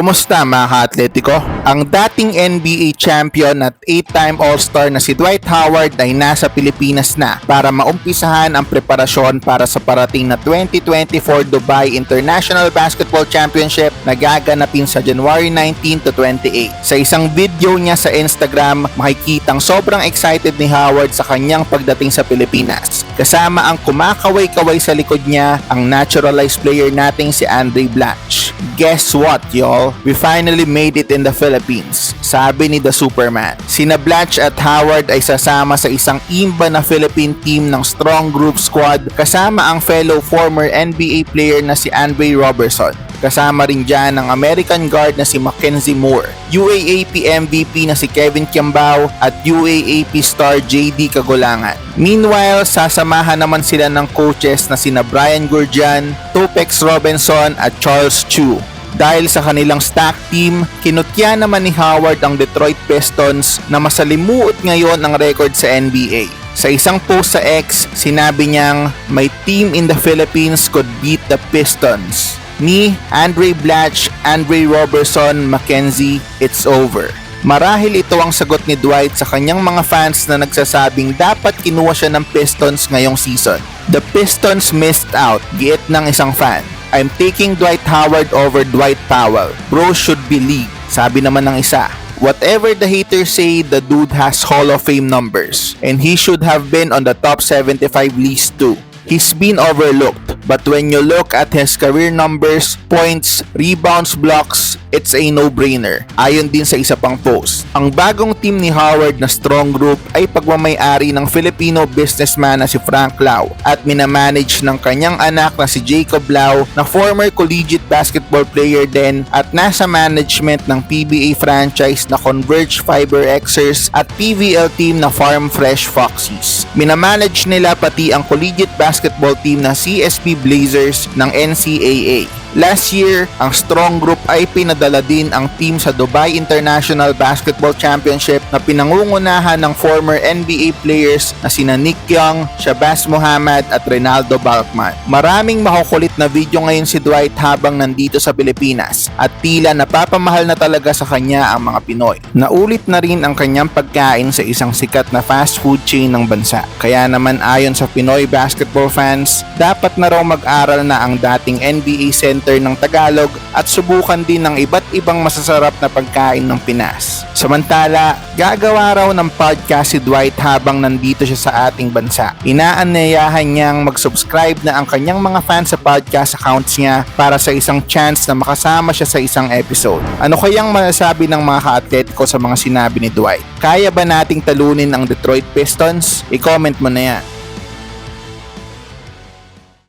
Kumusta mga ka-atletiko? Ang dating NBA champion at 8-time All-Star na si Dwight Howard ay nasa Pilipinas na para maumpisahan ang preparasyon para sa parating na 2024 Dubai International Basketball Championship na gaganapin sa January 19 to 28. Sa isang video niya sa Instagram, makikitang sobrang excited ni Howard sa kanyang pagdating sa Pilipinas. Kasama ang kumakaway-kaway sa likod niya ang naturalized player nating si Andre Blanch. Guess what, y'all? We finally made it in the Philippines, sabi ni The Superman. Sina Blanch at Howard ay sasama sa isang imba na Philippine team ng Strong Group Squad kasama ang fellow former NBA player na si Andre Robertson. Kasama rin dyan ang American guard na si Mackenzie Moore, UAAP MVP na si Kevin Kiambao at UAAP star JD Kagulangan. Meanwhile, sasamahan naman sila ng coaches na sina Brian Gurjan, Topex Robinson at Charles Chu. Dahil sa kanilang stack team, kinutya naman ni Howard ang Detroit Pistons na masalimuot ngayon ang record sa NBA. Sa isang post sa X, sinabi niyang, My team in the Philippines could beat the Pistons. Me, Andre Blatch, Andre Robertson, Mackenzie, it's over. Marahil ito ang sagot ni Dwight sa kanyang mga fans na nagsasabing dapat kinuha siya ng Pistons ngayong season. The Pistons missed out, giit ng isang fan. I'm taking Dwight Howard over Dwight Powell. Bro should be league, sabi naman ng isa. Whatever the haters say, the dude has Hall of Fame numbers. And he should have been on the top 75 list too. He's been overlooked. But when you look at his career numbers, points, rebounds, blocks, it's a no-brainer. Ayon din sa isa pang post. Ang bagong team ni Howard na strong group ay pagmamayari ng Filipino businessman na si Frank Lau at minamanage ng kanyang anak na si Jacob Lau na former collegiate basketball player din at nasa management ng PBA franchise na Converge Fiber Xers at PVL team na Farm Fresh Foxies. Minamanage nila pati ang collegiate basketball team na CSP Blazers ng NCAA. Last year, ang Strong Group ay pinadala din ang team sa Dubai International Basketball Championship na pinangungunahan ng former NBA players na sina Nick Young, Shabazz Muhammad at Ronaldo Balkman. Maraming makukulit na video ngayon si Dwight habang nandito sa Pilipinas at tila napapamahal na talaga sa kanya ang mga Pinoy. Naulit na rin ang kanyang pagkain sa isang sikat na fast food chain ng bansa. Kaya naman ayon sa Pinoy basketball fans, dapat na raw mag-aral na ang dating NBA center ng Tagalog at subukan din ng iba't ibang masasarap na pagkain ng Pinas. Samantala, gagawa raw ng podcast si Dwight habang nandito siya sa ating bansa. Inaanyayahan niyang mag-subscribe na ang kanyang mga fans sa podcast accounts niya para sa isang chance na makasama siya sa isang episode. Ano kayang masasabi ng mga ka-atletiko sa mga sinabi ni Dwight? Kaya ba nating talunin ang Detroit Pistons? I-comment mo na yan.